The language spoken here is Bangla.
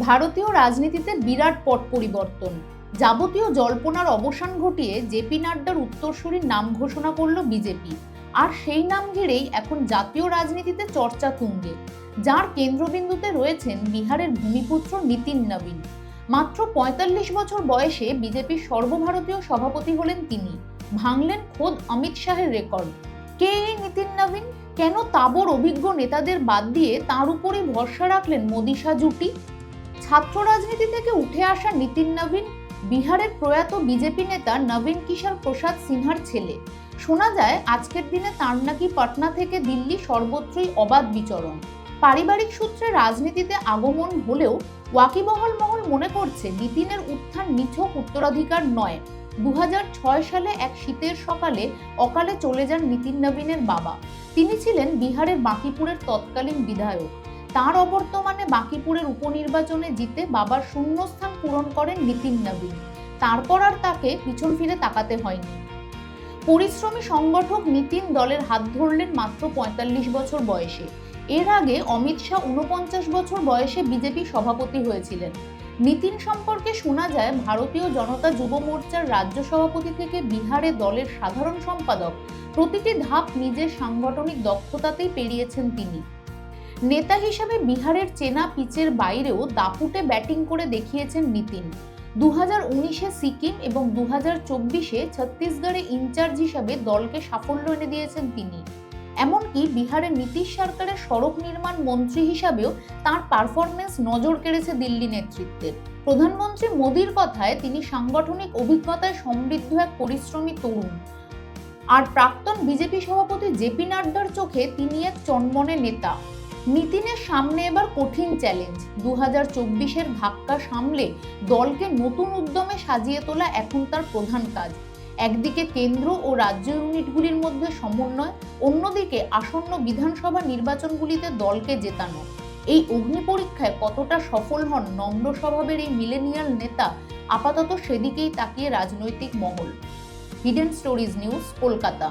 ভারতীয় রাজনীতিতে বিরাট পট পরিবর্তন। যাবতীয় জল্পনার অবসান ঘটিয়ে জেপি নাড্ডার উত্তরসূরির নাম ঘোষণা করল বিজেপি। আর সেই নাম ঘিরেই এখন জাতীয় রাজনীতিতে চর্চা তুঙ্গে, যার কেন্দ্রবিন্দুতে রয়েছেন বিহারের ভূমিপুত্র নীতিন নবীন। মাত্র পঁয়তাল্লিশ বছর বয়সে বিজেপির সর্বভারতীয় সভাপতি হলেন তিনি। ভাঙলেন খোদ অমিত শাহের রেকর্ড। কে এই নীতিন নবীন? কেন তাবর অভিজ্ঞ নেতাদের বাদ দিয়ে তার উপরে ভরসা রাখলেন মোদী শাহ জুটি? ছাত্র রাজনীতি থেকে উঠে আসা নীতিন নবীন, বিহারের প্রয়াত বিজেপি নেতা নবীন কিশোর প্রসাদ সিনহার ছেলে। শোনা যায়, আজকের দিনে তার নাকি পাটনা থেকে দিল্লি সর্বত্রই অবাধ বিচরণ। পারিবারিক সূত্রে রাজনীতিতে আগমন হলেও ওয়াকিবহল মহল মনে করছে, নীতিনের উত্থান নিছক উত্তরাধিকার নয়। দু সালে এক শীতের সকালে অকালে চলে যান নীতিন নবীনের বাবা। তিনি ছিলেন বিহারের বাঁকিপুরের তৎকালীন বিধায়ক। তার অবর্তমানে বাকিপুরের উপনির্বাচনে জিতে বাবার শূন্যস্থান পূরণ করেন নীতিন নবীন তারপর আর তাকে পিছন ফিরে তাকাতে হয়নি। পরিশ্রমী সংগঠক নীতিন দলের হাত ধরলেন মাত্র পঁয়তাল্লিশ বছর বয়সে। এর আগে অমিত শাহ উনপঞ্চাশ বছর বয়সে বিজেপি সভাপতি হয়েছিলেন। নীতিন সম্পর্কে শোনা যায়, ভারতীয় জনতা যুব মোর্চার রাজ্য সভাপতি থেকে বিহারে দলের সাধারণ সম্পাদক। প্রতিটি ধাপ নিজের সাংগঠনিক দক্ষতাতেই পেরিয়েছেন তিনি। নেতা হিসাবে বিহারের চেনা পিচের বাইরেও দাপুটে ব্যাটিং করে দেখিয়েছেন নীতিন। দু হাজার উনিশে সিকিম এবং দু হাজার চব্বিশে ছত্তিশগড়ে ইনচার্জ হিসাবে দলকে সাফল্য এনে দিয়েছেন তিনি। এমনকি বিহারের নীতিশ সরকারের সড়ক নির্মাণ মন্ত্রী হিসাবেও তার পারফরমেন্স নজর কেড়েছে দিল্লি নেতৃত্বের। প্রধানমন্ত্রী মোদীর কথায় তিনি সাংগঠনিক অভিজ্ঞতায় সমৃদ্ধ এক পরিশ্রমী তরুণ। আর প্রাক্তন বিজেপি সভাপতি জেপি নাড্ডার চোখে তিনি এক চনমনে নেতা। নীতিনের সামনে এবার কঠিন চ্যালেঞ্জ দু হাজার চব্বিশের ধাক্কা সামলে দলকে নতুন উদ্যমে সাজিয়ে তোলা এখন তার প্রধান কাজ। একদিকে কেন্দ্র ও রাজ্য ইউনিটগুলির মধ্যে সমন্বয়, অন্যদিকে আসন্ন বিধানসভা নির্বাচনগুলিতে দলকে জেতানো। এই অগ্নি পরীক্ষায় কতটা সফল হন নম্র স্বভাবের এই মিলেনিয়াল নেতা আপাতত সেদিকেই তাকিয়ে রাজনৈতিক মহল। Hidden stories news Kolkata.